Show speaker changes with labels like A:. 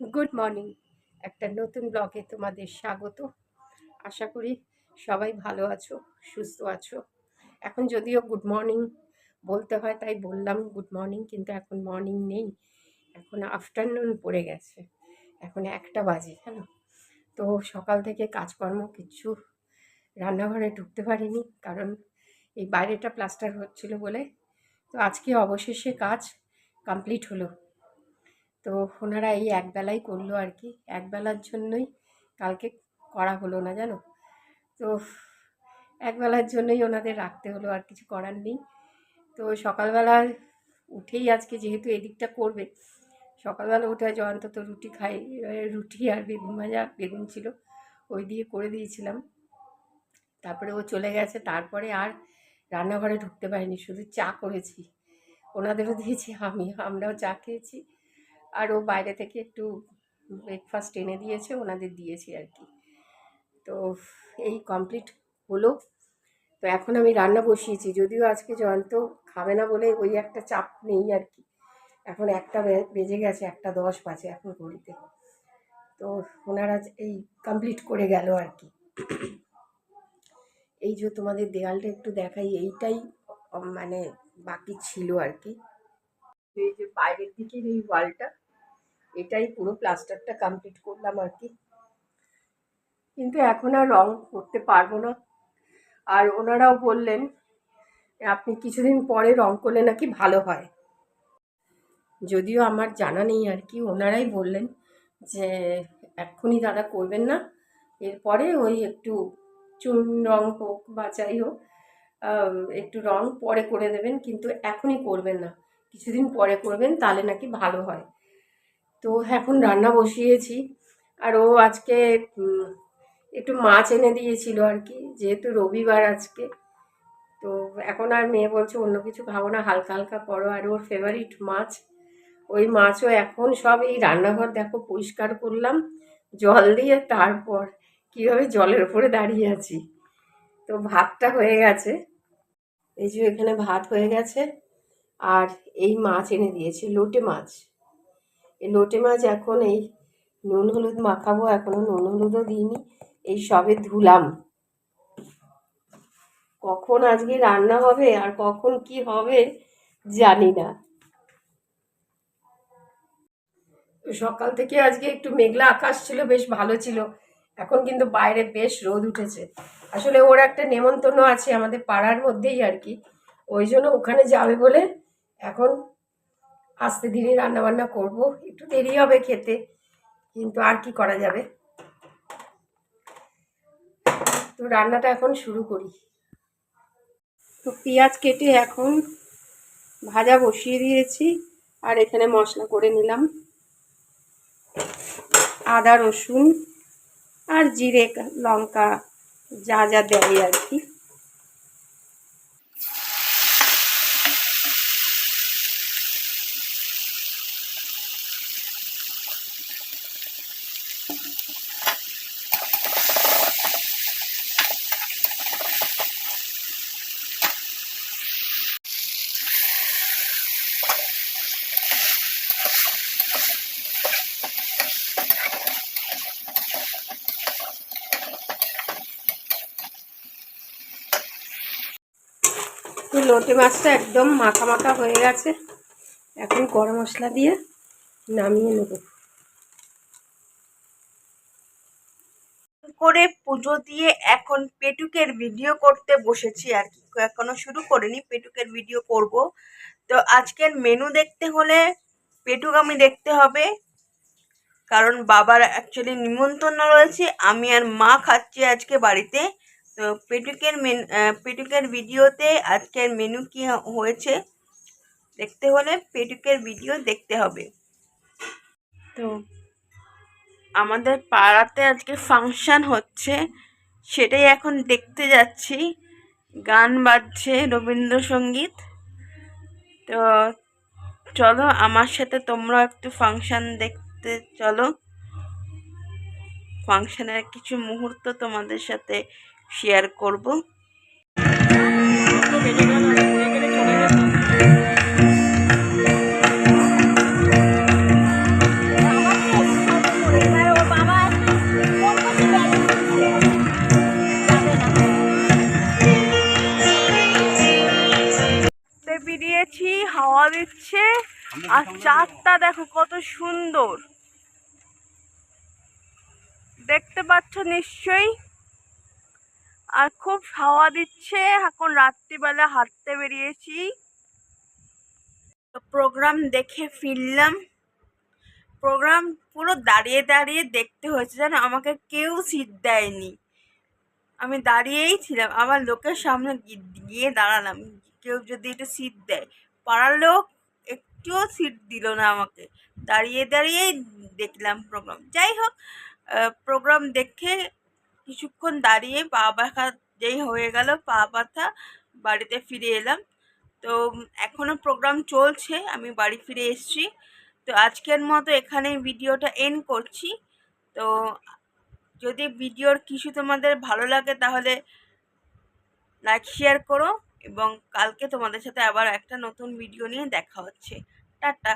A: Good morning একটা নতুন ব্লগে তোমাদের স্বাগত। আশা করি সবাই ভালো আছো, সুস্থ আছো। এখন যদিও গুড মর্নিং বলতে হয়, তাই বললাম গুড মর্নিং কিন্তু এখন মর্নিং নেই। এখন আফটারনুন পড়ে গেছে। এখন একটা বাজে, জানো? তো সকাল থেকে কাজকর্ম কিচ্ছু রান্নাঘরে ঢুকতে পারিনি, কারণ এই বাইরেটা প্লাস্টার হচ্ছিল বলে। তো আজকে অবশেষে কাজ কমপ্লিট হলো। তো ওনারা এই একবেলাই করল আর কি। একবেলার জন্যই কালকে করা হলো না, জানো? তো একবেলার জন্যই ওনাদের রাখতে হলো, আর কিছু করার নেই। তো সকালবেলা উঠেই আজকে যেহেতু এদিকটা করবে, সকালবেলা উঠে জয়ন্ত অন্তত রুটি খাই রুটি আর বেগুন ভাজা, বেগুন ছিল, ওই দিয়ে করে দিয়েছিলাম। তারপরে ও চলে গেছে, তারপরে আর রান্নাঘরে ঢুকতে পারিনি, শুধু চা করেছি। ওনাদেরও দিয়েছি আমি আমরাও চা খেয়েছি। আর ও বাইরে থেকে একটু ব্রেকফাস্ট এনে দিয়েছে, ওনাদের দিয়েছি আর কি। তো এই কমপ্লিট হলো। তো এখন আমি রান্না বসিয়েছি, যদিও আজকে জয়ন্ত খাবে না বলে ওই একটা চাপ নেই আর কি। এখন একটা বেজে গেছে, একটা দশ বাজে এখন ঘড়িতে। তো ওনারা এই কমপ্লিট করে গেল আর কি। এই যে তোমাদের দেয়ালটা একটু দেখাই, এইটাই মানে বাকি ছিল আর কি। এই যে বাইরের দিকের এই ওয়ালটা এটাই পুরো প্লাস্টারটা কমপ্লিট করলাম আর কি। কিন্তু এখন আর রং করতে পারব না। আর ওনারাও বললেন, আপনি কিছুদিন পরে রং করলে নাকি ভালো হয়। যদিও আমার জানা নেই আর কি, ওনারাই বললেন যে, এক্ষুনি দাদা করবেন না। এরপরে ওই একটু চুন রং হোক বা যাই হোক একটু রং পরে করে দেবেন, কিন্তু এখনই করবেন না। কিছুদিন পরে করবেন, তাহলে নাকি ভালো হয়। তো এখন রান্না বসিয়েছি। আর ও আজকে একটু মাছ এনে দিয়েছিল আর কি, যেহেতু রবিবার আজকে। তো এখন আর মেয়ে বলছে, অন্য কিছু খাব না, হালকা হালকা করো। আর ওর ফেভারিট মাছ, ওই মাছও এখন সব এই রান্নাঘর দেখো পরিষ্কার করলাম, জল দিয়ে তারপর কীভাবে জলের উপরে দাঁড়িয়ে আছি। তো ভাতটা হয়ে গেছে। এই যে এখানে ভাত হয়ে গেছে। আর এই মাছ এনে দিয়েছে, লোটে মাছ। এই লোটে মাছ এখন এই নুন হলুদ মাখাবো, এখনও নুন হলুদও দিইনি, এই সবে ধুলাম। কখন আজকে রান্না হবে আর কখন কি হবে জানি না। সকাল থেকে আজকে একটু মেঘলা আকাশ ছিল, বেশ ভালো ছিল। এখন কিন্তু বাইরে বেশ রোদ উঠেছে। আসলে ওর একটা নেমন্তন্ন আছে আমাদের পাড়ার মধ্যেই আর কি। ওই জন্য ওখানে যাবে বলে এখন আস্তে ধীরে রান্না বান্না করব। একটু দেরি হবে খেতে, কিন্তু আর কি করা যাবে? তো রান্নাটা এখন শুরু করি। তো পেঁয়াজ কেটে এখন ভাজা বসিয়ে দিয়েছি, আর এখানে মশলা করে নিলাম। আদা রসুন আর জিরে, লঙ্কা যা যা দেয় আর কি। তো লোটে মাছটা একদম মাখা মাখা হয়ে গেছে। এখন গরম মশলা দিয়ে নামিয়ে নেব।
B: করে পুজো দিয়ে এখন পেটুকের ভিডিও করতে বসেছি আর কি। এখনও শুরু করিনি, পেটুকের ভিডিও করব। তো আজকের মেনু দেখতে হলে পেটুক আমি দেখতে হবে। কারণ বাবার অ্যাকচুয়ালি নিমন্ত্রণ রয়েছে, আমি আর মা খাচ্ছি আজকে বাড়িতে। তো পেটুকের মেন পেটুকের ভিডিওতে আজকের মেনু কি হয়েছে? দেখতে হলে পেটুকের ভিডিও দেখতে হবে। তো আমাদের পাড়াতে আজকে ফাংশান হচ্ছে, সেটাই এখন দেখতে যাচ্ছি। গান বাজছে রবীন্দ্রসঙ্গীত। তো চলো আমার সাথে তোমরা একটু ফাংশন দেখতে চলো। ফাংশানের কিছু মুহূর্ত তোমাদের সাথে শেয়ার করব। বেরিয়েছি হাওয়া দিচ্ছে। আর চাঁদটা দেখো কত সুন্দর। দেখতে পাচ্ছ নিশ্চয়ই? আর খুব হাওয়া দিচ্ছে। এখন রাত্রিবেলা হাঁটতে বেরিয়েছি। প্রোগ্রাম দেখে ফিরলাম। প্রোগ্রাম পুরো দাঁড়িয়ে দাঁড়িয়ে দেখতে হয়েছে। জানো আমাকে কেউ সিট দেয়নি। আমি দাঁড়িয়েই ছিলাম। আবার লোকের সামনে গিয়ে দাঁড়ালাম। কেউ যদি একটু সিট দেয়। পাড়ার লোক একটুও সিট দিল না আমাকে। দাঁড়িয়ে দাঁড়িয়েই দেখলাম প্রোগ্রাম যাই হোক প্রোগ্রাম দেখে কিছুক্ষণ দাঁড়িয়ে পা ব্যথা যেই হয়ে গেল পা ব্যথা বাড়িতে ফিরে এলাম। তো উম, এখনও প্রোগ্রাম চলছে আমি বাড়ি ফিরে এসেছি। তো আজকের মতো এখানেই ভিডিওটা এন্ড করছি। তো যদি ভিডিওর কিছু তোমাদের ভালো লাগে তাহলে লাইক শেয়ার করো এবং কালকে তোমাদের সাথে আবার একটা নতুন ভিডিও নিয়ে দেখা হচ্ছে। টাটা।